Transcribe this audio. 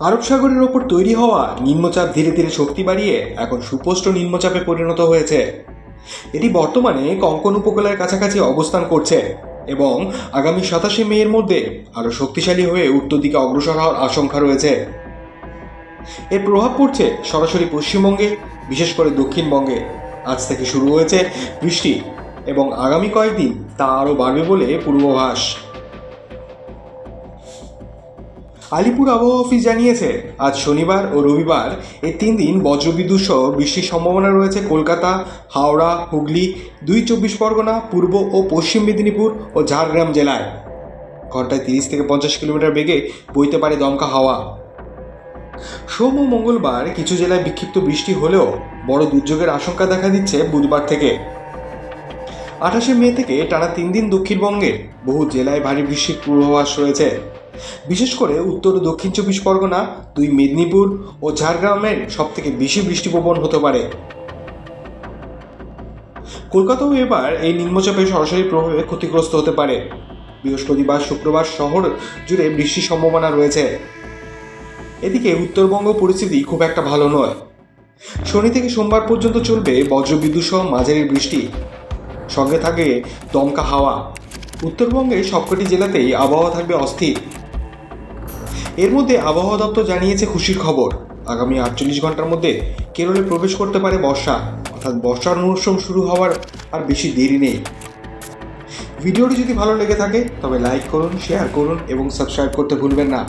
আরব সাগরের ওপর তৈরি হওয়া নিম্নচাপ ধীরে ধীরে শক্তি বাড়িয়ে এখন সুস্পষ্ট নিম্নচাপে পরিণত হয়েছে। এটি বর্তমানে কঙ্কন উপকূলের কাছাকাছি অবস্থান করছে এবং আগামী সাতাশে মেয়ের মধ্যে আরও শক্তিশালী হয়ে উত্তর দিকে অগ্রসর হওয়ার আশঙ্কা রয়েছে। এর প্রভাব পড়ছে সরাসরি পশ্চিমবঙ্গে, বিশেষ করে দক্ষিণবঙ্গে। আজ থেকে শুরু হয়েছে বৃষ্টি এবং আগামী কয়েকদিন তা আরও বাড়বে বলে পূর্বাভাস। আলিপুর আবহাওয়া অফিস জানিয়েছে, আজ শনিবার ও রবিবার এই তিন দিন বজ্রবিদ্যুৎ সহ বৃষ্টির সম্ভাবনা রয়েছে কলকাতা, হাওড়া, হুগলি, দুই চব্বিশ পরগনা, পূর্ব ও পশ্চিম মেদিনীপুর ও ঝাড়গ্রাম জেলায়। ঘন্টায় তিরিশ থেকে পঞ্চাশ কিলোমিটার বেগে বইতে পারে দমকা হাওয়া। সোম ও মঙ্গলবার কিছু জেলায় বিক্ষিপ্ত বৃষ্টি হলেও বড় দুর্যোগের আশঙ্কা দেখা দিচ্ছে বুধবার থেকে। আঠাশে মে থেকে টানা তিন দিন দক্ষিণবঙ্গের বহু জেলায় ভারী বৃষ্টির পূর্বাভাস রয়েছে। বিশেষ করে উত্তর ও দক্ষিণ চব্বিশ পরগনা, দুই মেদিনীপুর ও ঝাড়গ্রামের সব থেকে বেশি বৃষ্টিপ্রবণ হতে পারে। কলকাতাও এবার এই নিম্নচাপের সরাসরি প্রভাবে ক্ষতিগ্রস্ত হতে পারে। বৃহস্পতিবার, শুক্রবার শহর জুড়ে বৃষ্টির সম্ভাবনা রয়েছে। এদিকে উত্তরবঙ্গ পরিস্থিতি খুব একটা ভালো নয়। শনি থেকে সোমবার পর্যন্ত চলবে বজ্রবিদ্যুৎ সহ মাঝারি বৃষ্টি। সঙ্গে থাকে দমকা হাওয়া। উত্তরবঙ্গের সবকটি জেলাতেই আবহাওয়া থাকবে অস্থির। এর মধ্যে আবহাওয়া দপ্তর জানিয়েছে খুশির খবর। আগামী আটচল্লিশ ঘণ্টার মধ্যে কেরলে প্রবেশ করতে পারে বর্ষা। অর্থাৎ বর্ষার মৌসুম শুরু হওয়ার আর বেশি দেরি নেই। ভিডিওটি যদি ভালো লেগে থাকে, তবে লাইক করুন, শেয়ার করুন এবং সাবস্ক্রাইব করতে ভুলবেন না।